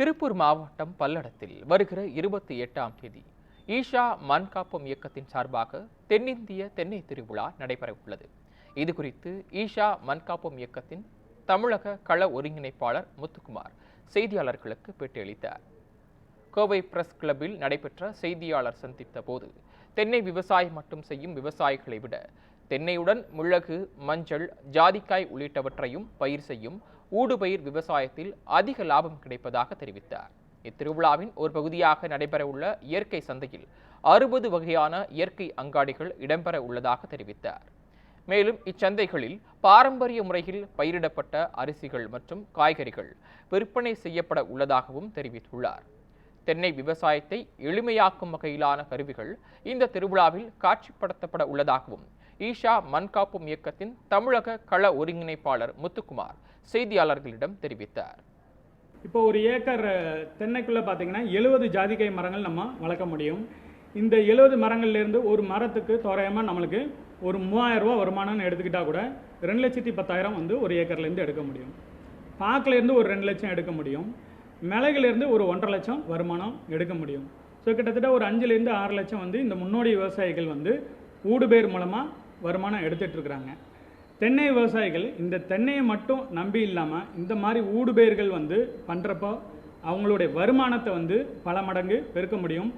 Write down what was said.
திருப்பூர் மாவட்டம் பல்லடத்தில் வருகிற இருபத்தி எட்டாம் தேதி ஈஷா மண்காப்பம் இயக்கத்தின் சார்பாக தென்னிந்திய தென்னை திருவிழா நடைபெற உள்ளது இது குறித்து ஈஷா மண்காப்பம் இயக்கத்தின் தமிழக கள ஒருங்கிணைப்பாளர் முத்துக்குமார் செய்தியாளர்களுக்கு பேட்டியளித்தார். கோவை பிரஸ் கிளப்பில் நடைபெற்ற செய்தியாளர் சந்தித்த போது தென்னை விவசாயம் மட்டும் செய்யும் விவசாயிகளை விட தென்னையுடன் முள்ளகு மஞ்சள் ஜாதிக்காய் உள்ளிட்டவற்றையும் பயிர் செய்யும் ஊடுபயிர் விவசாயத்தில் அதிக லாபம் கிடைப்பதாக தெரிவித்தார். இத்திருவிழாவின் ஒரு பகுதியாக நடைபெறவுள்ள இயற்கை சந்தையில் அறுபது வகையான இயற்கை அங்காடிகள் இடம்பெற உள்ளதாக தெரிவித்தார். மேலும் இச்சந்தைகளில் பாரம்பரிய முறையில் பயிரிடப்பட்ட அரிசிகள் மற்றும் காய்கறிகள் விற்பனை செய்யப்பட உள்ளதாகவும் தெரிவித்துள்ளார். தென்னை விவசாயத்தை எளிமையாக்கும் வகையிலான கருவிகள் இந்த திருவிழாவில் காட்சிப்படுத்தப்பட உள்ளதாகவும் ஈஷா மண்காப்பும் இயக்கத்தின் தமிழக கள ஒருங்கிணைப்பாளர் முத்துக்குமார் செய்தியாளர்களிடம் தெரிவித்தார். இப்போ ஒரு ஏக்கர் தென்னைக்குள்ளே தென்னைக்குள்ள பார்த்தீங்கன்னா எழுபது ஜாதிக்காய் மரங்கள் நம்ம வளர்க்க முடியும். இந்த எழுபது மரங்கள்லேருந்து ஒரு மரத்துக்கு தோராயமாக நம்மளுக்கு ஒரு மூவாயிரம் ரூபா வருமானம்னு எடுத்துக்கிட்டால் கூட ரெண்டு லட்சத்தி பத்தாயிரம் வந்து ஒரு ஏக்கர்லேருந்து எடுக்க முடியும். பாக்கிலேருந்து ஒரு ரெண்டு லட்சம் எடுக்க முடியும். மிளகுலேருந்து ஒரு ஒன்றரை லட்சம் வருமானம் எடுக்க முடியும். ஸோ கிட்டத்தட்ட ஒரு அஞ்சுலேருந்து ஆறு லட்சம் வந்து இந்த முன்னோடி விவசாயிகள் வந்து ஊடுபேர் மூலமாக வருமானம் எடுத்துகிட்ருக்குறாங்க தென்னை விவசாயிகள் இந்த தென்னையை மட்டும் நம்பி இல்லாமல் இந்த மாதிரி ஊடுபயிர்கள் வந்து பண்ணுறப்போ அவங்களுடைய வருமானத்தை வந்து பல மடங்கு பெருக்க முடியும்.